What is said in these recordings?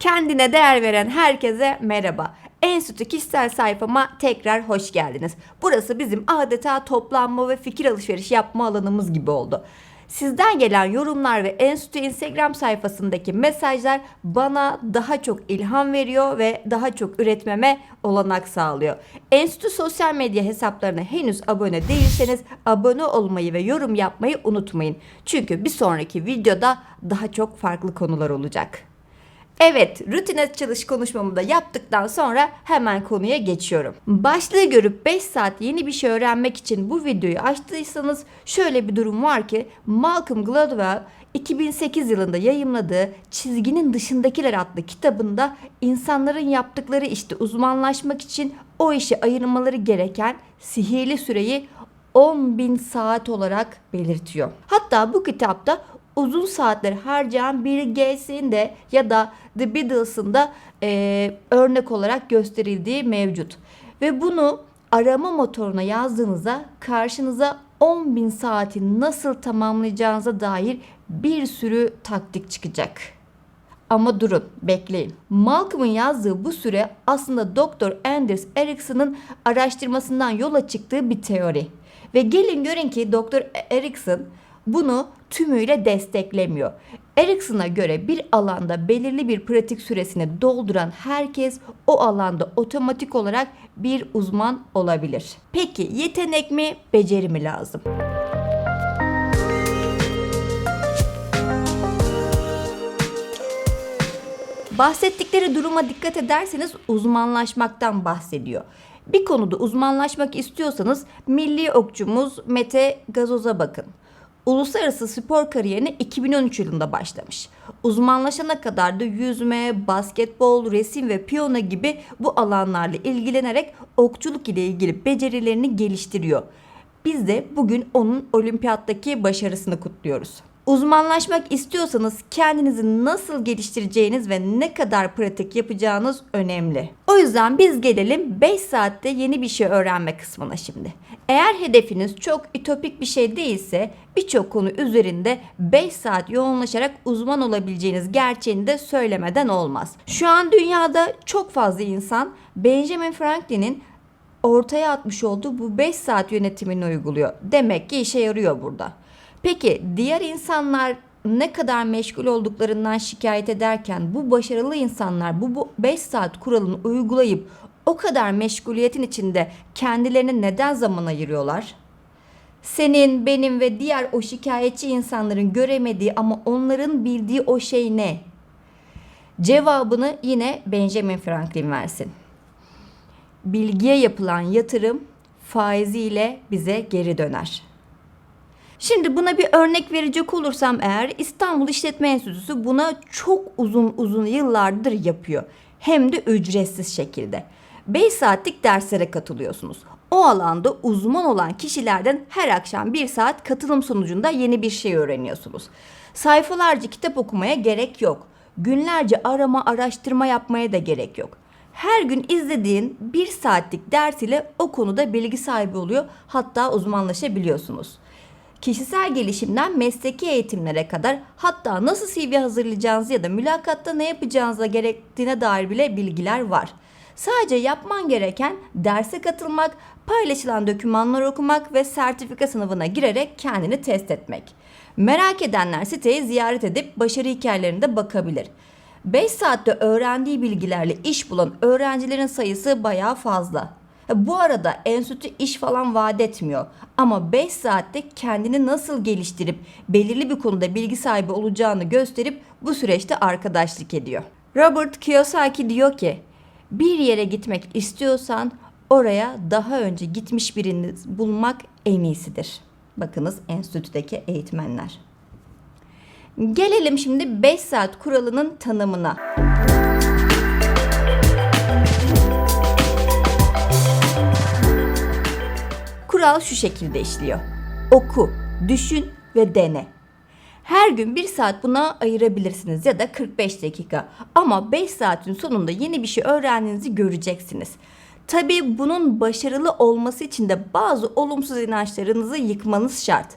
Kendine değer veren herkese merhaba. Enstitü kişisel sayfama tekrar hoş geldiniz. Burası bizim adeta toplanma ve fikir alışverişi yapma alanımız gibi oldu. Sizden gelen yorumlar ve Enstitü Instagram sayfasındaki mesajlar bana daha çok ilham veriyor ve daha çok üretmeme olanak sağlıyor. Enstitü sosyal medya hesaplarına henüz abone değilseniz abone olmayı ve yorum yapmayı unutmayın. Çünkü bir sonraki videoda daha çok farklı konular olacak. Evet, rutin açılış konuşmamı da yaptıktan sonra hemen konuya geçiyorum. Başlığı görüp 5 saat yeni bir şey öğrenmek için bu videoyu açtıysanız şöyle bir durum var ki Malcolm Gladwell 2008 yılında yayımladığı Çizginin Dışındakiler adlı kitabında insanların yaptıkları işte uzmanlaşmak için o işe ayırmaları gereken sihirli süreyi 10.000 saat olarak belirtiyor. Hatta bu kitapta uzun saatler harcayan Bill Gates'in de ya da The Beatles'ın da eee, örnek olarak gösterildiği mevcut. Ve bunu arama motoruna yazdığınızda karşınıza 10.000 saati nasıl tamamlayacağınıza dair bir sürü taktik çıkacak. Ama durun, bekleyin. Malcolm'ın yazdığı bu süre aslında Dr. Anders Ericsson'ın araştırmasından yola çıktığı bir teori. Ve gelin görün ki Dr. Ericsson bunu tümüyle desteklemiyor. Ericsson'a göre bir alanda belirli bir pratik süresini dolduran herkes o alanda otomatik olarak bir uzman olabilir. Peki yetenek mi, beceri mi lazım? Bahsettikleri duruma dikkat ederseniz uzmanlaşmaktan bahsediyor. Bir konuda uzmanlaşmak istiyorsanız milli okçumuz Mete Gazoz'a bakın. Uluslararası spor kariyerine 2013 yılında başlamış. Uzmanlaşana kadar da yüzme, basketbol, resim ve piyano gibi bu alanlarla ilgilenerek okçuluk ile ilgili becerilerini geliştiriyor. Biz de bugün onun olimpiyattaki başarısını kutluyoruz. Uzmanlaşmak istiyorsanız kendinizi nasıl geliştireceğiniz ve ne kadar pratik yapacağınız önemli. O yüzden biz gelelim 5 saatte yeni bir şey öğrenme kısmına şimdi. Eğer hedefiniz çok ütopik bir şey değilse birçok konu üzerinde 5 saat yoğunlaşarak uzman olabileceğiniz gerçeğini de söylemeden olmaz. Şu an dünyada çok fazla insan Benjamin Franklin'in ortaya atmış olduğu bu 5 saat yönetimini uyguluyor. Demek ki işe yarıyor burada. Peki diğer insanlar ne kadar meşgul olduklarından şikayet ederken bu başarılı insanlar bu 5 saat kuralını uygulayıp o kadar meşguliyetin içinde kendilerine neden zaman ayırıyorlar? Senin, benim ve diğer o şikayetçi insanların göremediği ama onların bildiği o şey ne? Cevabını yine Benjamin Franklin versin. Bilgiye yapılan yatırım faiziyle bize geri döner. Şimdi buna bir örnek verecek olursam eğer İstanbul İşletme Enstitüsü buna çok uzun uzun yıllardır yapıyor. Hem de ücretsiz şekilde. 5 saatlik derslere katılıyorsunuz. O alanda uzman olan kişilerden her akşam 1 saat katılım sonucunda yeni bir şey öğreniyorsunuz. Sayfalarca kitap okumaya gerek yok. Günlerce arama, araştırma yapmaya da gerek yok. Her gün izlediğin 1 saatlik ders ile o konuda bilgi sahibi oluyor, hatta uzmanlaşabiliyorsunuz. Kişisel gelişimden mesleki eğitimlere kadar hatta nasıl CV hazırlayacağınız ya da mülakatta ne yapacağınıza gerektiğine dair bile bilgiler var. Sadece yapman gereken derse katılmak, paylaşılan dokümanlar okumak ve sertifika sınavına girerek kendini test etmek. Merak edenler siteyi ziyaret edip başarı hikayelerine bakabilir. 5 saatte öğrendiği bilgilerle iş bulan öğrencilerin sayısı bayağı fazla. Bu arada enstitü iş falan vaat etmiyor. Ama 5 saatte kendini nasıl geliştirip belirli bir konuda bilgi sahibi olacağını gösterip bu süreçte arkadaşlık ediyor. Robert Kiyosaki diyor ki, bir yere gitmek istiyorsan oraya daha önce gitmiş birini bulmak en iyisidir. Bakınız enstitüdeki eğitmenler. Gelelim şimdi 5 saat kuralının tanımına. Kural şu şekilde işliyor. Oku, düşün ve dene. Her gün 1 saat buna ayırabilirsiniz ya da 45 dakika. Ama 5 saatin sonunda yeni bir şey öğrendiğinizi göreceksiniz. Tabii bunun başarılı olması için de bazı olumsuz inançlarınızı yıkmanız şart.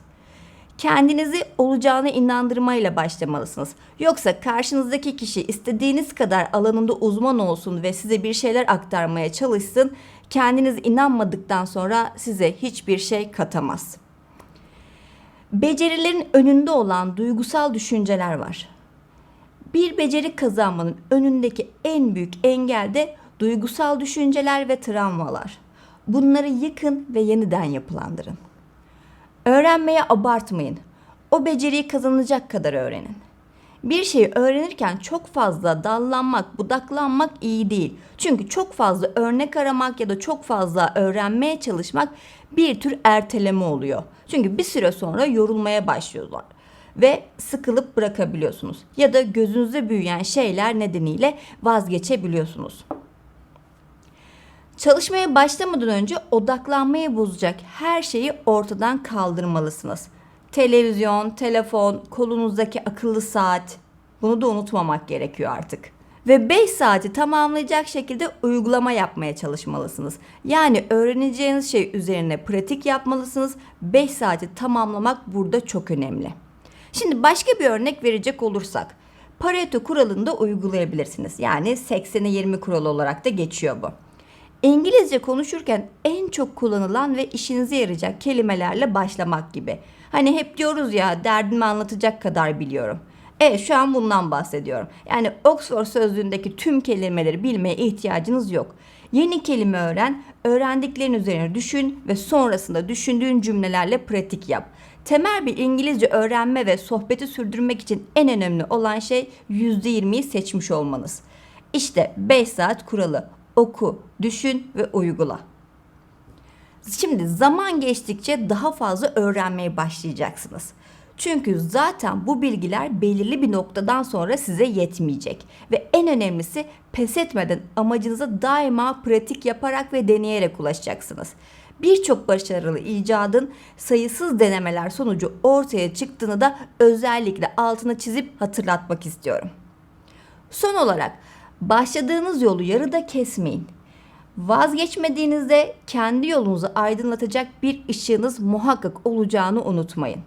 Kendinizi olacağına inandırmayla başlamalısınız. Yoksa karşınızdaki kişi istediğiniz kadar alanında uzman olsun ve size bir şeyler aktarmaya çalışsın, kendiniz inanmadıktan sonra size hiçbir şey katamaz. Becerilerin önünde olan duygusal düşünceler var. Bir beceri kazanmanın önündeki en büyük engel de duygusal düşünceler ve travmalar. Bunları yıkın ve yeniden yapılandırın. Öğrenmeye abartmayın. O beceriyi kazanacak kadar öğrenin. Bir şeyi öğrenirken çok fazla dallanmak, budaklanmak iyi değil. Çünkü çok fazla örnek aramak ya da çok fazla öğrenmeye çalışmak bir tür erteleme oluyor. Çünkü bir süre sonra yorulmaya başlıyorlar ve sıkılıp bırakabiliyorsunuz. Ya da gözünüzde büyüyen şeyler nedeniyle vazgeçebiliyorsunuz. Çalışmaya başlamadan önce odaklanmayı bozacak her şeyi ortadan kaldırmalısınız. Televizyon, telefon, kolunuzdaki akıllı saat. Bunu da unutmamak gerekiyor artık. Ve 5 saati tamamlayacak şekilde uygulama yapmaya çalışmalısınız. Yani öğreneceğiniz şey üzerine pratik yapmalısınız. 5 saati tamamlamak burada çok önemli. Şimdi başka bir örnek verecek olursak. Pareto kuralını da uygulayabilirsiniz. Yani 80'e 20 kuralı olarak da geçiyor bu. İngilizce konuşurken en çok kullanılan ve işinize yarayacak kelimelerle başlamak gibi. Hani hep diyoruz ya derdimi anlatacak kadar biliyorum. Evet şu an bundan bahsediyorum. Yani Oxford sözlüğündeki tüm kelimeleri bilmeye ihtiyacınız yok. Yeni kelime öğren, öğrendiklerin üzerine düşün ve sonrasında düşündüğün cümlelerle pratik yap. Temel bir İngilizce öğrenme ve sohbeti sürdürmek için en önemli olan şey %20'yi seçmiş olmanız. İşte 5 saat kuralı. Oku, düşün ve uygula. Şimdi zaman geçtikçe daha fazla öğrenmeye başlayacaksınız. Çünkü zaten bu bilgiler belirli bir noktadan sonra size yetmeyecek. Ve en önemlisi pes etmeden amacınıza daima pratik yaparak ve deneyerek ulaşacaksınız. Birçok başarılı icadın sayısız denemeler sonucu ortaya çıktığını da özellikle altına çizip hatırlatmak istiyorum. Son olarak başladığınız yolu yarıda kesmeyin. Vazgeçmediğinizde kendi yolunuzu aydınlatacak bir ışığınız muhakkak olacağını unutmayın.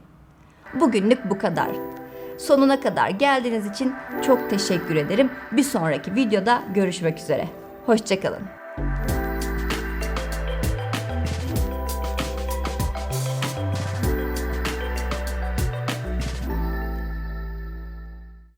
Bugünlük bu kadar. Sonuna kadar geldiğiniz için çok teşekkür ederim. Bir sonraki videoda görüşmek üzere. Hoşçakalın.